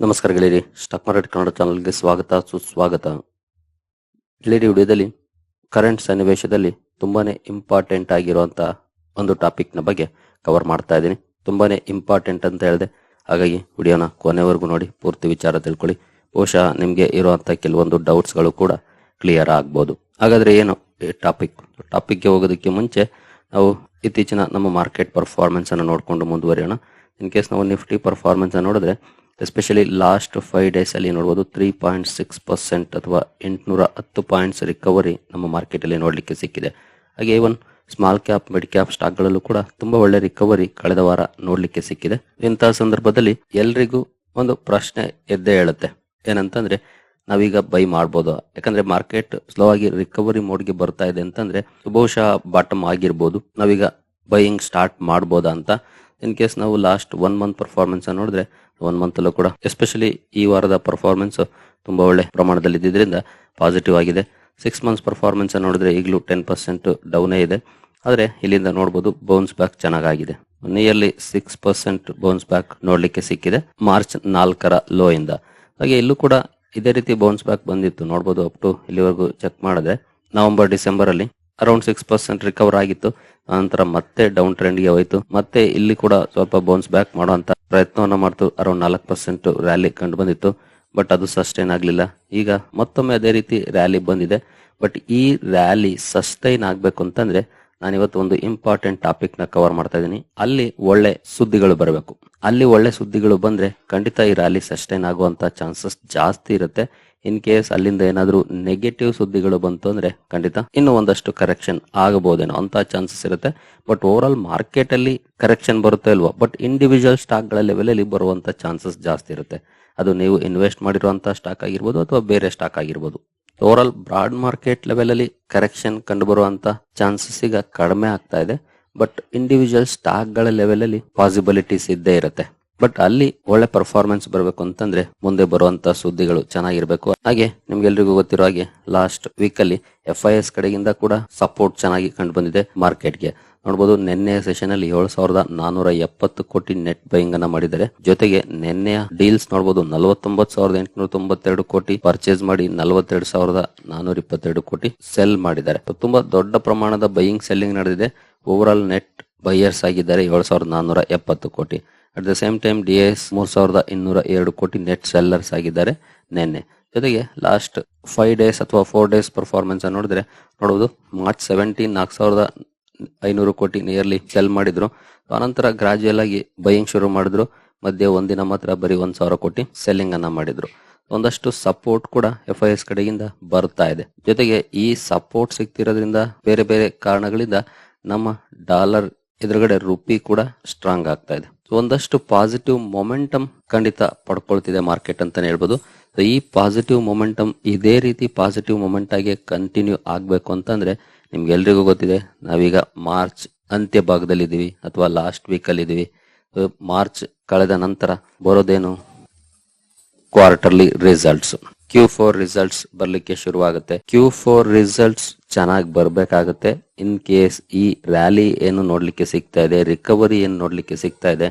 ನಮಸ್ಕಾರ ಗೆಳೆಯರಿ. Stock market Kannada ಚಾನಲ್ಗೆ ಸ್ವಾಗತ, ಸುಸ್ವಾಗತ. ಗೆಳೆಯರಿ, ವಿಡಿಯೋದಲ್ಲಿ ಕರೆಂಟ್ ಸನ್ನಿವೇಶದಲ್ಲಿ ತುಂಬಾನೇ ಇಂಪಾರ್ಟೆಂಟ್ ಆಗಿರುವಂತ ಒಂದು ಟಾಪಿಕ್ನ ಬಗ್ಗೆ ಕವರ್ ಮಾಡ್ತಾ ಇದ್ದೀನಿ. ತುಂಬಾನೇ ಇಂಪಾರ್ಟೆಂಟ್ ಅಂತ ಹೇಳಿದೆ. ಹಾಗಾಗಿ ವಿಡಿಯೋನ ಕೊನೆವರೆಗೂ ನೋಡಿ, ಪೂರ್ತಿ ವಿಚಾರ ತಿಳ್ಕೊಳ್ಳಿ. ಬಹುಶಃ ನಿಮಗೆ ಇರುವಂತ ಕೆಲವೊಂದು ಡೌಟ್ಸ್ಗಳು ಕೂಡ ಕ್ಲಿಯರ್ ಆಗ್ಬೋದು. ಹಾಗಾದ್ರೆ ಏನು ಟಾಪಿಕ್ ಟಾಪಿಕ್ಗೆ ಹೋಗೋದಕ್ಕೆ ಮುಂಚೆ ನಾವು ಇತ್ತೀಚಿನ ನಮ್ಮ ಮಾರ್ಕೆಟ್ ಪರ್ಫಾರ್ಮೆನ್ಸ್ ಅನ್ನು ನೋಡಿಕೊಂಡು ಮುಂದುವರಿಯೋಣ. ಇನ್ ಕೇಸ್ ನಾವು ನಿಫ್ಟಿ ಪರ್ಫಾರ್ಮೆನ್ಸ್ ನೋಡಿದ್ರೆ ಎಸ್ಪೆಷಲಿ ಲಾಸ್ಟ್ ಫೈವ್ ಡೇಸ್ ಅಲ್ಲಿ ನೋಡಬಹುದು ತ್ರೀ ಪಾಯಿಂಟ್ ಸಿಕ್ಸ್ ಪರ್ಸೆಂಟ್ ಅಥವಾ ಎಂಟುನೂರ ಹತ್ತು ಪಾಯಿಂಟ್ಸ್ ರಿಕವರಿ ನಮ್ಮ ಮಾರ್ಕೆಟ್ ಅಲ್ಲಿ ನೋಡಲಿಕ್ಕೆ ಸಿಕ್ಕಿದೆ. ಹಾಗೆ even small cap mid cap stock ಗಳಲ್ಲೂ ಕೂಡ ತುಂಬಾ ಒಳ್ಳೆ ರಿಕವರಿ ಕಳೆದ ವಾರ ನೋಡ್ಲಿಕ್ಕೆ ಸಿಕ್ಕಿದೆ. ಇಂತಹ ಸಂದರ್ಭದಲ್ಲಿ ಎಲ್ರಿಗೂ ಒಂದು ಪ್ರಶ್ನೆ ಎದ್ದೇ ಹೇಳುತ್ತೆ. ಏನಂತಂದ್ರೆ, ನಾವೀಗ ಬೈ ಮಾಡ್ಬೋದು? ಯಾಕಂದ್ರೆ ಮಾರ್ಕೆಟ್ ಸ್ಲೋ ಆಗಿ ರಿಕವರಿ ಮೋಡ್ಗೆ ಬರ್ತಾ ಇದೆ ಅಂತಂದ್ರೆ ಬಹುಶಃ ಬಾಟಮ್ ಆಗಿರ್ಬೋದು. ನಾವೀಗ ಬೈಯಿಂಗ್ ಸ್ಟಾರ್ಟ್ ಮಾಡ್ಬೋದಾ ಅಂತ? ಇನ್ ಕೇಸ್ ನಾವು ಲಾಸ್ಟ್ ಒನ್ ಮಂತ್ ಪರ್ಫಾರ್ಮೆನ್ಸ್ ನೋಡಿದ್ರೆ ಒನ್ ಮಂತ್ ಅಲ್ಲೂ ಕೂಡ ಎಸ್ಪೆಷಲಿ ಈ ವಾರದ ಪರ್ಫಾರ್ಮೆನ್ಸ್ ತುಂಬಾ ಒಳ್ಳೆ ಪ್ರಮಾಣದಲ್ಲಿ ಇದ್ದಿದ್ರಿಂದ ಪಾಸಿಟಿವ್ ಆಗಿದೆ. ಸಿಕ್ಸ್ ಮಂತ್ಸ್ ಪರ್ಫಾರ್ಮೆನ್ಸ್ ನೋಡಿದ್ರೆ ಈಗಲೂ ಟೆನ್ ಪರ್ಸೆಂಟ್ ಡೌನೇ ಇದೆ. ಆದ್ರೆ ಇಲ್ಲಿಂದ ನೋಡಬಹುದು ಬೌನ್ಸ್ ಬ್ಯಾಕ್ ಚೆನ್ನಾಗಿದೆ nearly six percent bounce back ನೋಡ್ಲಿಕ್ಕೆ ಸಿಕ್ಕಿದೆ. ಮಾರ್ಚ್ ನಾಲ್ಕರ ಲೋ ಇಂದ. ಹಾಗೆ ಇಲ್ಲೂ ಕೂಡ ಇದೇ ರೀತಿ ಬೌನ್ಸ್ ಬ್ಯಾಕ್ ಬಂದಿತ್ತು. ನೋಡಬಹುದು ಅಪ್ ಟು ಇಲ್ಲಿವರೆಗೂ ಚೆಕ್ ಮಾಡಿದ್ರೆ ನವೆಂಬರ್ ಡಿಸೆಂಬರ್ ಅಲ್ಲಿ ಅರೌಂಡ್ ಸಿಕ್ಸ್ ಪರ್ಸೆಂಟ್ ರಿಕವರ್ ಆಗಿತ್ತು. ನಂತರ ಮತ್ತೆ ಡೌನ್ ಟ್ರೆಂಡ್ ಹೋಯಿತು ಹೋಯ್ತು. ಮತ್ತೆ ಇಲ್ಲಿ ಕೂಡ ಸ್ವಲ್ಪ ಬೌನ್ಸ್ ಬ್ಯಾಕ್ ಮಾಡುವಂತ ಪ್ರಯತ್ನವನ್ನ ಮಾಡ್ತು ಅರೌಂಡ್ ನಾಲ್ಕು ಪರ್ಸೆಂಟ್ ರ್ಯಾಲಿ ಕಂಡು ಬಂದಿತ್ತು ಬಟ್ ಅದು ಸಸ್ಟೈನ್ ಆಗಲಿಲ್ಲ. ಈಗ ಮತ್ತೊಮ್ಮೆ ಅದೇ ರೀತಿ ರ್ಯಾಲಿ ಬಂದಿದೆ ಬಟ್ ಈ ರ್ಯಾಲಿ ಸಸ್ಟೈನ್ ಆಗಬೇಕು ಅಂತಂದ್ರೆ ನಾನು ಇವತ್ತು ಒಂದು ಇಂಪಾರ್ಟೆಂಟ್ ಟಾಪಿಕ್ನ ಕವರ್ ಮಾಡ್ತಾ ಇದ್ದೀನಿ. ಅಲ್ಲಿ ಒಳ್ಳೆ ಸುದ್ದಿಗಳು ಬರಬೇಕು. ಅಲ್ಲಿ ಒಳ್ಳೆ ಸುದ್ದಿಗಳು ಬಂದ್ರೆ ಖಂಡಿತ ಈ ರ್ಯಾಲಿ ಸಸ್ಟೈನ್ ಆಗುವಂತ ಚಾನ್ಸಸ್ ಜಾಸ್ತಿ ಇರುತ್ತೆ. ಇನ್ ಕೇಸ್ ಅಲ್ಲಿಂದ ಏನಾದ್ರೂ ನೆಗೆಟಿವ್ ಸುದ್ದಿಗಳು ಬಂತು ಅಂದ್ರೆ ಖಂಡಿತ ಇನ್ನು ಒಂದಷ್ಟು ಕರೆಕ್ಷನ್ ಆಗಬಹುದೇನೋ ಅಂತ ಚಾನ್ಸಸ್ ಇರುತ್ತೆ. ಬಟ್ ಓವರ್ ಆಲ್ ಮಾರ್ಕೆಟ್ ಅಲ್ಲಿ ಕರೆಕ್ಷನ್ ಬರುತ್ತೆ ಅಲ್ವಾ ಬಟ್ ಇಂಡಿವಿಜುವಲ್ ಸ್ಟಾಕ್ಗಳ ಲೆವೆಲ್ ಅಲ್ಲಿ ಬರುವಂತ ಚಾನ್ಸಸ್ ಜಾಸ್ತಿ ಇರುತ್ತೆ. ಅದು ನೀವು ಇನ್ವೆಸ್ಟ್ ಮಾಡಿರುವಂತಹ ಸ್ಟಾಕ್ ಆಗಿರ್ಬೋದು ಅಥವಾ ಬೇರೆ ಸ್ಟಾಕ್ ಆಗಿರ್ಬೋದು. Overall broad market level ಅಲ್ಲಿ ಕರೆಕ್ಷನ್ ಕಂಡು ಬರುವಂತ ಚಾನ್ಸಸ್ ಈಗ ಕಡಿಮೆ ಆಗ್ತಾ ಇದೆ. ಬಟ್ ಇಂಡಿವಿಜುವಲ್ ಸ್ಟಾಕ್ಗಳ ಲೆವೆಲ್ ಅಲ್ಲಿ ಪಾಸಿಬಿಲಿಟೀಸ್ ಇದ್ದೇ ಇರುತ್ತೆ. ಬಟ್ ಅಲ್ಲಿ ಒಳ್ಳೆ ಪರ್ಫಾರ್ಮೆನ್ಸ್ ಬರಬೇಕು ಅಂತಂದ್ರೆ ಮುಂದೆ ಬರುವಂತ ಸುದ್ದಿಗಳು ಚೆನ್ನಾಗಿರ್ಬೇಕು. ಹಾಗೆ ನಿಮ್ಗೆಲ್ರಿಗೂ ಗೊತ್ತಿರೋ ಹಾಗೆ ಲಾಸ್ಟ್ ವೀಕ್ ಅಲ್ಲಿ ಎಫ್ ಐ ಎಸ್ ಕಡೆಗಿಂದ ಕೂಡ ಸಪೋರ್ಟ್ ಚೆನ್ನಾಗಿ ಕಂಡು ಬಂದಿದೆ ಮಾರ್ಕೆಟ್ಗೆ ನೋಡಬಹುದು ನಿನ್ನೆ ಸೆಷನ್ ಅಲ್ಲಿ ಏಳು ಸಾವಿರದ ನಾನೂರ ಎಪ್ಪತ್ತು ಕೋಟಿ ನೆಟ್ ಬೈಯಿಂಗ್ ಅನ್ನ ಮಾಡಿದ್ದಾರೆ. ಜೊತೆಗೆ ನಿನ್ನೆಯ ಡೀಲ್ಸ್ ನೋಡಬಹುದು ನಲವತ್ತೊಂಬತ್ತು ಸಾವಿರದ ಎಂಟುನೂರ ತೊಂಬತ್ತೆರಡು ಕೋಟಿ ಪರ್ಚೇಸ್ ಮಾಡಿ ನಲವತ್ತೆರಡು ಸಾವಿರದ ನಾನೂರ ಇಪ್ಪತ್ತೆರಡು ಕೋಟಿ ಸೆಲ್ ಮಾಡಿದ್ದಾರೆ. ತುಂಬಾ ದೊಡ್ಡ ಪ್ರಮಾಣದ ಬೈಯಿಂಗ್ ಸೆಲ್ಲಿಂಗ್ ನಡೆದಿದೆ. ಓವರ್ ಆಲ್ ನೆಟ್ ಬೈಯರ್ಸ್ ಆಗಿದ್ದಾರೆ ಏಳು ಸಾವಿರದ ನಾನೂರ ಎಪ್ಪತ್ತು ಕೋಟಿ. At the same time D S ಮೂರ್ ಸಾವಿರದ ಇನ್ನೂರ ಎರಡು ಕೋಟಿ ನೆಟ್ ಸೆಲ್ಲರ್ಸ್ ಆಗಿದ್ದಾರೆ ನಿನ್ನೆ. ಜೊತೆಗೆ ಲಾಸ್ಟ್ ಫೈವ್ ಡೇಸ್ ಅಥವಾ ಫೋರ್ ಡೇಸ್ ಪರ್ಫಾರ್ಮೆನ್ಸ್ ನೋಡಿದ್ರೆ ನೋಡಬಹುದು ಮಾರ್ಚ್ ಸೆವೆಂಟೀನ್ ನಾಲ್ಕು ಸಾವಿರದ ಐನೂರು ಕೋಟಿ ನಿಯರ್ಲಿ ಸೆಲ್ ಮಾಡಿದ್ರು. ಆನಂತರ ಗ್ರಾಜುಯಲ್ ಆಗಿ ಬೈಯಿಂಗ್ ಶುರು ಮಾಡಿದ್ರು. ಮಧ್ಯೆ ಒಂದಿನ ಮಾತ್ರ ಬರೀ ಒಂದ್ ಸಾವಿರ ಕೋಟಿ ಸೆಲ್ಲಿಂಗ್ ಅನ್ನ ಮಾಡಿದ್ರು. ಒಂದಷ್ಟು ಸಪೋರ್ಟ್ ಕೂಡ ಎಫ್ ಐ ಎಸ್ ಕಡೆಯಿಂದ ಬರ್ತಾ ಇದೆ. ಜೊತೆಗೆ ಈ ಸಪೋರ್ಟ್ ಸಿಗ್ತಿರೋದ್ರಿಂದ ಬೇರೆ ಬೇರೆ ಕಾರಣಗಳಿಂದ ನಮ್ಮ ಡಾಲರ್ ಎದುರುಗಡೆ ರುಪಿ ಕೂಡ ಸ್ಟ್ರಾಂಗ್ ಆಗ್ತಾ ಇದೆ. ಒಂದಷ್ಟು ಪಾಸಿಟಿವ್ ಮೊಮೆಂಟಮ್ ಖಂಡಿತ ಪಡ್ಕೊಳ್ತಿದೆ ಮಾರ್ಕೆಟ್ ಅಂತಾನೆ ಹೇಳ್ಬೋದು. ಈ ಪಾಸಿಟಿವ್ ಮೊಮೆಂಟಮ್ ಇದೇ ರೀತಿ ಪಾಸಿಟಿವ್ ಮೊಮೆಂಟ್ ಆಗಿ ಕಂಟಿನ್ಯೂ ಆಗ್ಬೇಕು ಅಂತಂದ್ರೆ ನಿಮ್ಗೆಲ್ರಿಗೂ ಗೊತ್ತಿದೆ, ನಾವೀಗ ಮಾರ್ಚ್ ಅಂತ್ಯ ಭಾಗದಲ್ಲಿದ್ದೀವಿ ಅಥವಾ ಲಾಸ್ಟ್ ವೀಕ್ ಅಲ್ಲಿ ಇದೀವಿ ಮಾರ್ಚ್ ಕಳೆದ ನಂತರ ಬರೋದೇನು? Quarterly results. Q four results ಬರ್ಲಿಕ್ಕೆ ಶುರುವಾಗುತ್ತೆ. ಕ್ಯೂ ಫೋರ್ ರಿಸಲ್ಟ್ಸ್ ಚೆನ್ನಾಗಿ ಬರಬೇಕಾಗುತ್ತೆ. ಇನ್ ಕೇಸ್ ಈ ರ್ಯಾಲಿ ಏನು ನೋಡ್ಲಿಕ್ಕೆ ಸಿಗ್ತಾ ಇದೆ, ರಿಕವರಿ ಏನು ನೋಡ್ಲಿಕ್ಕೆ ಸಿಗ್ತಾ ಇದೆ,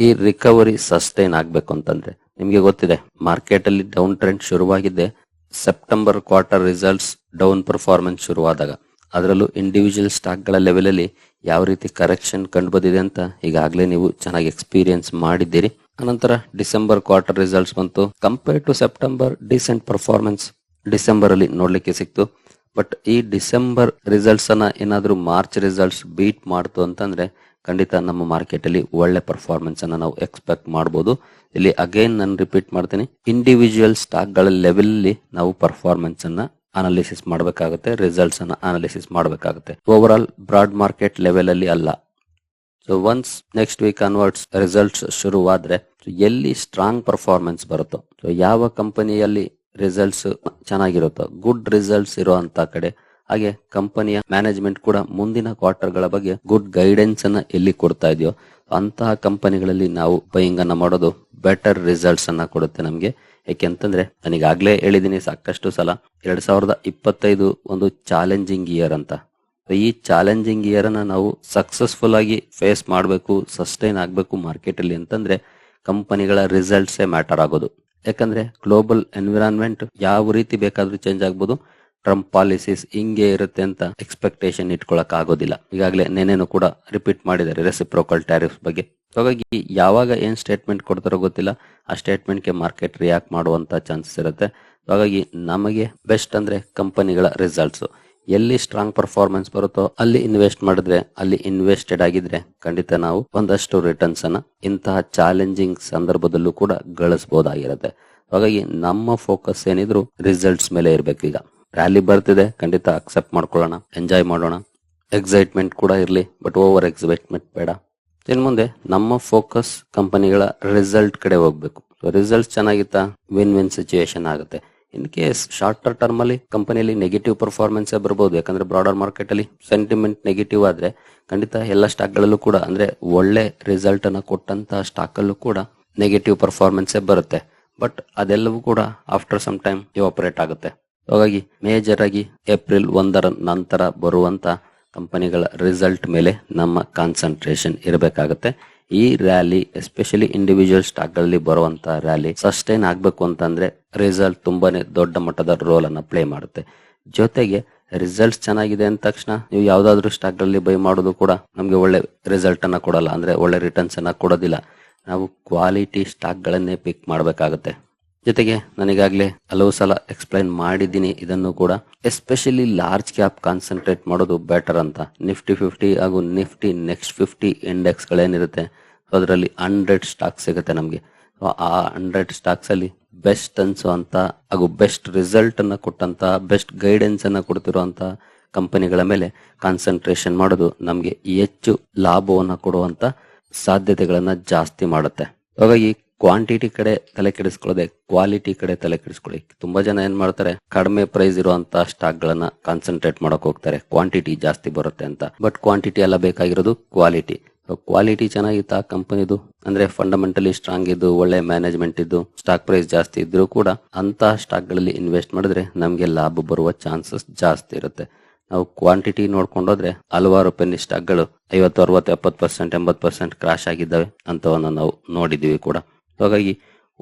ಈ ರಿಕವರಿ ಸಸ್ಟೈನ್ ಆಗ್ಬೇಕು ಅಂತಂದ್ರೆ ನಿಮ್ಗೆ ಗೊತ್ತಿದೆ ಮಾರ್ಕೆಟ್ ಅಲ್ಲಿ down trend ಶುರುವಾಗಿದ್ದೆ September quarter results down performance ಶುರುವಾದಾಗ. ಅದರಲ್ಲೂ ಇಂಡಿವಿಜುವಲ್ ಸ್ಟಾಕ್ಗಳ ಲೆವೆಲಲ್ಲಿ ಯಾವ ರೀತಿ ಕರೆಕ್ಷನ್ ಕಂಡು ಬಂದಿದೆ ಅಂತ ಈಗಾಗಲೇ ನೀವು ಚೆನ್ನಾಗಿ ಎಕ್ಸ್ಪೀರಿಯನ್ಸ್ ಮಾಡಿದ್ದೀರಿ. ಅನಂತರ ಡಿಸೆಂಬರ್ ಕ್ವಾರ್ಟರ್ ರಿಸಲ್ಟ್ಸ್ ಬಂತು. Compare to September decent performance December ಅಲ್ಲಿ ನೋಡ್ಲಿಕ್ಕೆ ಸಿಕ್ತು. ಬಟ್ ಈ ಡಿಸೆಂಬರ್ ರಿಸಲ್ಟ್ಸ್ ಅನ್ನ ಏನಾದರೂ ಮಾರ್ಚ್ ರಿಸಲ್ಟ್ಸ್ ಬೀಟ್ ಮಾಡ್ತು ಅಂತಂದ್ರೆ ಖಂಡಿತ ನಮ್ಮ ಮಾರ್ಕೆಟ್ ಅಲ್ಲಿ ಒಳ್ಳೆ ಪರ್ಫಾರ್ಮೆನ್ಸ್ ಅನ್ನ ನಾವು ಎಕ್ಸ್ಪೆಕ್ಟ್ ಮಾಡಬಹುದು ಇಲ್ಲಿ ಅಗೈನ್ ನಾನು ರಿಪೀಟ್ ಮಾಡ್ತೀನಿ. ಇಂಡಿವಿಜುವಲ್ ಸ್ಟಾಕ್ಗಳ ಲೆವೆಲ್ ಅಲ್ಲಿ ನಾವು ಪರ್ಫಾರ್ಮೆನ್ಸ್ ಅನ್ನ ಅನಾಲಿಸಿಸ್ ಮಾಡಬೇಕಾಗುತ್ತೆ ರಿಸಲ್ಟ್ಸ್ ಅನ್ನ ಅನಾಲಿಸಿಸ್ ಮಾಡಬೇಕಾಗುತ್ತೆ. Overall broad market level ಅಲ್ಲಿ ಅಲ್ಲ. So once next week onwards results ಶುರುವಾದ್ರೆ ಎಲ್ಲಿ ಸ್ಟ್ರಾಂಗ್ ಪರ್ಫಾರ್ಮೆನ್ಸ್ ಬರುತ್ತೋ ಸೊ ಯಾವ ಕಂಪನಿಯಲ್ಲಿ ರಿಸಲ್ಟ್ಸ್ ಚೆನ್ನಾಗಿರುತ್ತೆ ಗುಡ್ ರಿಸಲ್ಟ್ಸ್ ಇರುವಂತ ಕಡೆ. ಹಾಗೆ ಕಂಪನಿಯ ಮ್ಯಾನೇಜ್ಮೆಂಟ್ ಕೂಡ ಮುಂದಿನ ಕ್ವಾರ್ಟರ್ಗಳ ಬಗ್ಗೆ ಗುಡ್ ಗೈಡೆನ್ಸ್ ಅನ್ನ ಎಲ್ಲಿ ಕೊಡ್ತಾ ಇದೆಯೋ, ಅಂತಹ ಕಂಪನಿಗಳಲ್ಲಿ ನಾವು ಬೈಯಿಂಗ್ ಅನ್ನ ಮಾಡೋದು ಬೆಟರ್ ರಿಸಲ್ಟ್ಸ್ ಅನ್ನ ಕೊಡುತ್ತೆ ನಮಗೆ. ಯಾಕೆಂತಂದ್ರೆ ನನಗಾಗ್ಲೇ ಹೇಳಿದೀನಿ, ಸಾಕಷ್ಟು ಸಲ, ಎರಡ್ ಸಾವಿರದ ಇಪ್ಪತ್ತೈದು ಒಂದು ಚಾಲೆಂಜಿಂಗ್ ಇಯರ್ ಅಂತ. ಈ ಚಾಲೆಂಜಿಂಗ್ ಇಯರ್ ಅನ್ನ ನಾವು ಸಕ್ಸಸ್ಫುಲ್ ಆಗಿ ಫೇಸ್ ಮಾಡಬೇಕು ಸಸ್ಟೈನ್ ಆಗಬೇಕು ಮಾರ್ಕೆಟ್ ಅಲ್ಲಿ ಅಂತಂದ್ರೆ ಕಂಪನಿಗಳ ರಿಸಲ್ಟ್ಸೇ ಮ್ಯಾಟರ್ ಆಗೋದು. ಯಾಕಂದ್ರೆ ಗ್ಲೋಬಲ್ ಎನ್ವಿರಾನ್ಮೆಂಟ್ ಯಾವ ರೀತಿ ಬೇಕಾದ್ರೂ ಚೇಂಜ್ ಆಗ್ಬೋದು. ಟ್ರಂಪ್ ಪಾಲಿಸೀಸ್ ಹಿಂಗೆ ಇರುತ್ತೆ ಅಂತ ಎಕ್ಸ್ಪೆಕ್ಟೇಷನ್ ಇಟ್ಕೊಳಕ್ ಆಗೋದಿಲ್ಲ. ಈಗಾಗಲೇ ನೆನೆನು ಕೂಡ ರಿಪೀಟ್ ಮಾಡಿದ್ದಾರೆ ರೆಸಿಪ್ರೋಕಲ್ ಟ್ಯಾರಿಫ್ಸ್ ಬಗ್ಗೆ. ಹಾಗಾಗಿ ಯಾವಾಗ ಏನ್ ಸ್ಟೇಟ್ಮೆಂಟ್ ಕೊಡ್ತಾರೋ ಗೊತ್ತಿಲ್ಲ. ಆ ಸ್ಟೇಟ್ಮೆಂಟ್ಗೆ ಮಾರ್ಕೆಟ್ ರಿಯಾಕ್ಟ್ ಮಾಡುವಂತ ಚಾನ್ಸಸ್ ಇರುತ್ತೆ. ಹಾಗಾಗಿ ನಮಗೆ ಬೆಸ್ಟ್ ಅಂದ್ರೆ ಕಂಪನಿಗಳ ರಿಸಲ್ಟ್ಸ್ ಎಲ್ಲಿ ಸ್ಟ್ರಾಂಗ್ ಪರ್ಫಾರ್ಮೆನ್ಸ್ ಬರುತ್ತೋ ಅಲ್ಲಿ ಇನ್ವೆಸ್ಟ್ ಮಾಡಿದ್ರೆ, ಅಲ್ಲಿ ಇನ್ವೆಸ್ಟೆಡ್ ಆಗಿದ್ರೆ ಖಂಡಿತ ನಾವು ಒಂದಷ್ಟು ರಿಟರ್ನ್ಸ್ ಅನ್ನ ಇಂತಹ ಚಾಲೆಂಜಿಂಗ್ ಸಂದರ್ಭದಲ್ಲೂ ಕೂಡ ಗಳಿಸಬಹುದಾಗಿರುತ್ತೆ ಹಾಗಾಗಿ ನಮ್ಮ ಫೋಕಸ್ ಏನಿದ್ರು ರಿಸಲ್ಟ್ಸ್ ಮೇಲೆ ಇರ್ಬೇಕು ಈಗ. ರ್ಯಾಲಿ ಬರ್ತಿದೆ, ಖಂಡಿತ ಅಕ್ಸೆಪ್ಟ್ ಮಾಡ್ಕೊಳ್ಳೋಣ ಎಂಜಾಯ್ ಮಾಡೋಣ. ಎಕ್ಸೈಟ್ಮೆಂಟ್ ಕೂಡ ಇರಲಿ ಬಟ್ ಓವರ್ ಎಕ್ಸೈಟ್ಮೆಂಟ್ ಬೇಡ. ಇನ್ ಮುಂದೆ ನಮ್ಮ ಫೋಕಸ್ ಕಂಪನಿಗಳ ರಿಸಲ್ಟ್ ಕಡೆ ಹೋಗ್ಬೇಕು. ರಿಸಲ್ಟ್ ಚೆನ್ನಾಗಿತ್ತಾ? ವಿನ್ ವಿನ್ ಸಿಚುಯೇಷನ್ ಆಗುತ್ತೆ. ಇನ್ ಕೇಸ್ ಶಾರ್ಟರ್ ಟರ್ಮ್ ಅಲ್ಲಿ ಕಂಪನಿಯಲ್ಲಿ ನೆಗೆಟಿವ್ ಪರ್ಫಾರ್ಮೆನ್ಸ್ ಬರಬಹುದು ಯಾಕಂದ್ರೆ ಬ್ರಾಡರ್ ಮಾರ್ಕೆಟ್ ಅಲ್ಲಿ ಸೆಂಟಿಮೆಂಟ್ ನೆಗೆಟಿವ್ ಆದ್ರೆ ಖಂಡಿತ ಎಲ್ಲ ಸ್ಟಾಕ್ ಗಳಲ್ಲೂ ಕೂಡ, ಅಂದ್ರೆ ಒಳ್ಳೆ ರಿಸಲ್ಟ್ ಅನ್ನ ಕೊಟ್ಟಂತ ಸ್ಟಾಕ್ ಅಲ್ಲೂ ಕೂಡ ನೆಗೆಟಿವ್ ಪರ್ಫಾರ್ಮೆನ್ಸ್ ಬರುತ್ತೆ. ಬಟ್ ಅದೆಲ್ಲವೂ ಕೂಡ ಆಫ್ಟರ್ ಸಮ್ ಟೈಮ್ ಇವಾಪರೇಟ್ ಆಗುತ್ತೆ. ಹಾಗಾಗಿ ಮೇಜರ್ ಆಗಿ ಏಪ್ರಿಲ್ ಒಂದರ ನಂತರ ಬರುವಂತ ಕಂಪನಿಗಳ ರಿಸಲ್ಟ್ ಮೇಲೆ ನಮ್ಮ ಕಾನ್ಸಂಟ್ರೇಷನ್ ಇರಬೇಕಾಗುತ್ತೆ. ಈ ರ್ಯಾಲಿ ಎಸ್ಪೆಷಲಿ ಇಂಡಿವಿಜುವಲ್ ಸ್ಟಾಕ್ಗಳಲ್ಲಿ ಬರುವಂತ ರ್ಯಾಲಿ ಸಸ್ಟೈನ್ ಆಗ್ಬೇಕು ಅಂತಂದ್ರೆ ರಿಸಲ್ಟ್ ತುಂಬಾನೇ ದೊಡ್ಡ ಮಟ್ಟದ ರೋಲ್ ಅನ್ನ ಪ್ಲೇ ಮಾಡುತ್ತೆ. ಜೊತೆಗೆ ರಿಸಲ್ಟ್ಸ್ ಚೆನ್ನಾಗಿದೆ ಅಂದ ತಕ್ಷಣ ನೀವು ಯಾವ್ದಾದ್ರು ಸ್ಟಾಕ್ಗಳಲ್ಲಿ ಬೈ ಮಾಡೋದು ಕೂಡ ನಮ್ಗೆ ಒಳ್ಳೆ ರಿಸಲ್ಟ್ ಅನ್ನ ಕೊಡಲ್ಲ, ಅಂದ್ರೆ ಒಳ್ಳೆ ರಿಟರ್ನ್ಸ್ ಅನ್ನ ಕೊಡೋದಿಲ್ಲ. ನಾವು ಕ್ವಾಲಿಟಿ ಸ್ಟಾಕ್ ಗಳನ್ನೇ ಪಿಕ್ ಮಾಡಬೇಕಾಗುತ್ತೆ. ಜೊತೆಗೆ ನನಗಾಗ್ಲೇ ಹಲವು ಸಲ ಎಕ್ಸ್ಪ್ಲೈನ್ ಮಾಡಿದ್ದೀನಿ ಇದನ್ನು ಕೂಡ. ಎಸ್ಪೆಷಲಿ ಲಾರ್ಜ್ ಕ್ಯಾಪ್ ಕಾನ್ಸಂಟ್ರೇಟ್ ಮಾಡೋದು ಬೆಟರ್ ಅಂತ. ನಿಫ್ಟಿ ಫಿಫ್ಟಿ ಹಾಗೂ ನಿಫ್ಟಿ ನೆಕ್ಸ್ಟ್ ಫಿಫ್ಟಿ ಇಂಡೆಕ್ಸ್ ಗಳೇನಿರುತ್ತೆ, ಅದರಲ್ಲಿ ಹಂಡ್ರೆಡ್ ಸ್ಟಾಕ್ ಸಿಗುತ್ತೆ ನಮಗೆ. ಆ ಹಂಡ್ರೆಡ್ ಸ್ಟಾಕ್ಸ್ ಅಲ್ಲಿ ಬೆಸ್ಟ್ ಅನ್ಸುವಂತ ಹಾಗೂ ಬೆಸ್ಟ್ ರಿಸಲ್ಟ್ ಅನ್ನ ಕೊಟ್ಟಂತ ಬೆಸ್ಟ್ ಗೈಡೆನ್ಸ್ ಅನ್ನ ಕೊಡ್ತಿರುವಂತ ಕಂಪನಿಗಳ ಮೇಲೆ ಕಾನ್ಸಂಟ್ರೇಷನ್ ಮಾಡೋದು ನಮಗೆ ಹೆಚ್ಚು ಲಾಭವನ್ನು ಕೊಡುವಂತ ಸಾಧ್ಯತೆಗಳನ್ನ ಜಾಸ್ತಿ ಮಾಡುತ್ತೆ. ಹಾಗಾಗಿ ಕ್ವಾಂಟಿಟಿ ಕಡೆ ತಲೆ ಕೆಡಿಸ್ಕೊಳ್ಳದೆ ಕ್ವಾಲಿಟಿ ಕಡೆ ತಲೆ ಕೆಡಿಸ್ಕೊಳ್ಳಿ. ತುಂಬಾ ಜನ ಏನ್ ಮಾಡ್ತಾರೆ, ಕಡಿಮೆ ಪ್ರೈಸ್ ಇರುವಂತಹ ಸ್ಟಾಕ್ ಗಳನ್ನ ಕಾನ್ಸಂಟ್ರೇಟ್ ಮಾಡಕ್ ಹೋಗ್ತಾರೆ. ಕ್ವಾಂಟಿಟಿ ಜಾಸ್ತಿ ಬರುತ್ತೆ ಅಂತ. ಬಟ್ ಕ್ವಾಂಟಿಟಿ ಎಲ್ಲ ಬೇಕಾಗಿರೋದು ಕ್ವಾಲಿಟಿ ಕ್ವಾಲಿಟಿ ಚೆನ್ನಾಗಿತ್ತು ಆ ಕಂಪನಿದು ಅಂದ್ರೆ ಫಂಡಮೆಂಟಲಿ ಸ್ಟ್ರಾಂಗ್ ಇದ್ದು, ಒಳ್ಳೆ ಮ್ಯಾನೇಜ್ಮೆಂಟ್ ಇದ್ದು ಸ್ಟಾಕ್ ಪ್ರೈಸ್ ಜಾಸ್ತಿ ಇದ್ರೂ ಕೂಡ ಅಂತ ಸ್ಟಾಕ್ಗಳಲ್ಲಿ ಇನ್ವೆಸ್ಟ್ ಮಾಡಿದ್ರೆ ನಮ್ಗೆ ಲಾಭ ಬರುವ ಚಾನ್ಸಸ್ ಜಾಸ್ತಿ ಇರುತ್ತೆ. ನಾವು ಕ್ವಾಂಟಿಟಿ ನೋಡ್ಕೊಂಡೋದ್ರೆ ಹಲವಾರು ಪೆನ್ನಿ ಸ್ಟಾಕ್ಗಳು ಐವತ್ತು, ಅರವತ್ತು, ಎಪ್ಪತ್ತು ಪರ್ಸೆಂಟ್ ಎಂಬತ್ತು ಪರ್ಸೆಂಟ್ ಕ್ರಾಶ್ ಆಗಿದ್ದಾವೆ ಅಂತವನ್ನ ನಾವು ನೋಡಿದೀವಿ ಕೂಡ. ಹಾಗಾಗಿ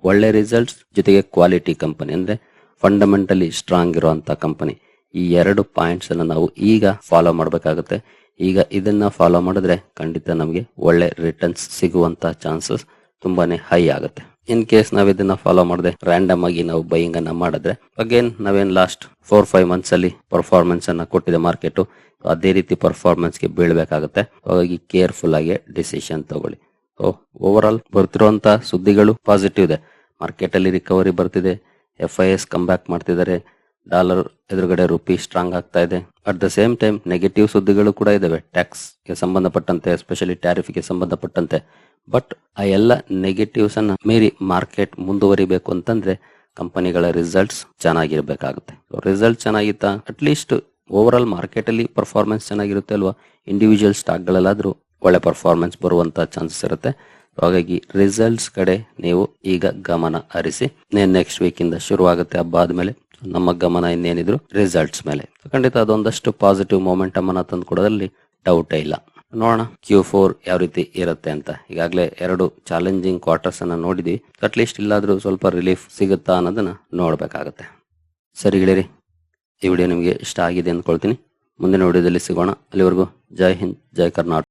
ಒಳ್ಳೆ ರಿಸಲ್ಟ್ಸ್ ಜೊತೆಗೆ ಕ್ವಾಲಿಟಿ ಕಂಪನಿ ಅಂದರೆ ಫಂಡಮೆಂಟಲಿ ಸ್ಟ್ರಾಂಗ್ ಇರುವಂಥ ಕಂಪನಿ ಈ ಎರಡು ಪಾಯಿಂಟ್ಸ್ ಅನ್ನ ನಾವು ಈಗ ಫಾಲೋ ಮಾಡಬೇಕಾಗುತ್ತೆ. ಈಗ ಇದನ್ನ ಫಾಲೋ ಮಾಡಿದ್ರೆ ಖಂಡಿತ ನಮಗೆ ಒಳ್ಳೆ ರಿಟರ್ನ್ಸ್ ಸಿಗುವಂತ ಚಾನ್ಸಸ್ ತುಂಬಾನೇ ಹೈ ಆಗುತ್ತೆ. ಇನ್ ಕೇಸ್ ನಾವು ಇದನ್ನ ಫಾಲೋ ಮಾಡದೆ ರ್ಯಾಂಡಮ್ ಆಗಿ ನಾವು ಬೈಯಿಂಗ್ ಅನ್ನ ಮಾಡಿದ್ರೆ ಅಗೇನ್ ನಾವೇನ್ ಲಾಸ್ಟ್ ಫೋರ್ ಫೈವ್ ಮಂತ್ಸ್ ಅಲ್ಲಿ ಪರ್ಫಾರ್ಮೆನ್ಸ್ ಅನ್ನ ಕೊಟ್ಟಿದೆ ಮಾರ್ಕೆಟ್ ಅದೇ ರೀತಿ ಪರ್ಫಾರ್ಮೆನ್ಸ್ಗೆ ಬೀಳ್ಬೇಕಾಗುತ್ತೆ. ಹಾಗಾಗಿ ಕೇರ್ಫುಲ್ ಆಗಿ ಡಿಸಿಷನ್ ತಗೊಳ್ಳಿ. ಓವರ್ ಆಲ್ ಬರ್ತಿರುವಂತ ಸುದ್ದಿಗಳು ಪಾಸಿಟಿವ್ ಇದೆ. ಮಾರ್ಕೆಟ್ ಅಲ್ಲಿ ರಿಕವರಿ ಬರ್ತಿದೆ. F I S come back ಮಾಡ್ತಿದ್ದಾರೆ. ಡಾಲರ್ ಎದುರುಗಡೆ ರುಪಿ ಸ್ಟ್ರಾಂಗ್ ಆಗ್ತಾ ಇದೆ. At the same time negative ಸುದ್ದಿಗಳು ಕೂಡ ಇದಾವೆ. ಟ್ಯಾಕ್ಸ್ಗೆ ಸಂಬಂಧಪಟ್ಟಂತೆ ಎಸ್ಪೆಷಲಿ ಟ್ಯಾರಿಫ್ಗೆ ಸಂಬಂಧಪಟ್ಟಂತೆ. ಬಟ್ ಆ ಎಲ್ಲ ನೆಗೆಟಿವ್ಸ್ ಅನ್ನ ಮೀರಿ ಮಾರ್ಕೆಟ್ ಮುಂದುವರಿಬೇಕು ಅಂತಂದ್ರೆ ಕಂಪನಿಗಳ ರಿಸಲ್ಟ್ಸ್ ಚೆನ್ನಾಗಿರ್ಬೇಕಾಗುತ್ತೆ. ರಿಸಲ್ಟ್ ಚೆನ್ನಾಗಿತ್ತಾ ಅಟ್ಲೀಸ್ಟ್ ಓವರ್ ಆಲ್ ಮಾರ್ಕೆಟ್ ಅಲ್ಲಿ ಪರ್ಫಾರ್ಮೆನ್ಸ್ ಚೆನ್ನಾಗಿರುತ್ತೆ ಅಲ್ವಾ? ಇಂಡಿವಿಜುವಲ್ ಸ್ಟಾಕ್ ಗಳಲ್ಲಾದ್ರೂ ಒಳ್ಳೆ ಪರ್ಫಾರ್ಮೆನ್ಸ್ ಬರುವಂತ ಚಾನ್ಸಸ್ ಇರುತ್ತೆ. ಹಾಗಾಗಿ ರಿಸಲ್ಟ್ಸ್ ಕಡೆ ನೀವು ಈಗ ಗಮನ ಹರಿಸಿ. ನೆಕ್ಸ್ಟ್ ವೀಕ್ ಇಂದ ಶುರು ಆಗುತ್ತೆ ಹಬ್ಬ ಆದ್ಮೇಲೆ. ನಮ್ಮ ಗಮನ ಇನ್ನೇನಿದ್ರು ರಿಸಲ್ಟ್ಸ್ ಮೇಲೆ. ಖಂಡಿತ ಅದೊಂದಷ್ಟು ಪಾಸಿಟಿವ್ ಮೂಮೆಂಟ್ ಅಮ್ಮನ ತಂದು ಕೊಡೋದ್ರಲ್ಲಿ ಡೌಟೇ ಇಲ್ಲ. ನೋಡೋಣ ಕ್ಯೂ ಫೋರ್ ಯಾವ ರೀತಿ ಇರುತ್ತೆ ಅಂತ. ಈಗಾಗಲೇ ಎರಡು ಚಾಲೆಂಜಿಂಗ್ ಕ್ವಾರ್ಟರ್ಸ್ ಅನ್ನ ನೋಡಿದ್ವಿ. ಅಟ್ಲೀಸ್ಟ್ ಇಲ್ಲಾದ್ರೂ ಸ್ವಲ್ಪ ರಿಲೀಫ್ ಸಿಗುತ್ತಾ ಅನ್ನೋದನ್ನ ನೋಡ್ಬೇಕಾಗತ್ತೆ. ಸರಿ ಗೆಳೆಯರಿ, ಈ ವಿಡಿಯೋ ನಿಮಗೆ ಇಷ್ಟ ಆಗಿದೆ ಅಂದ್ಕೊಳ್ತೀನಿ. ಮುಂದಿನ ವಿಡಿಯೋದಲ್ಲಿ ಸಿಗೋಣ. ಅಲ್ಲಿವರೆಗೂ ಜೈ ಹಿಂದ್, ಜೈ ಕರ್ನಾಟಕ.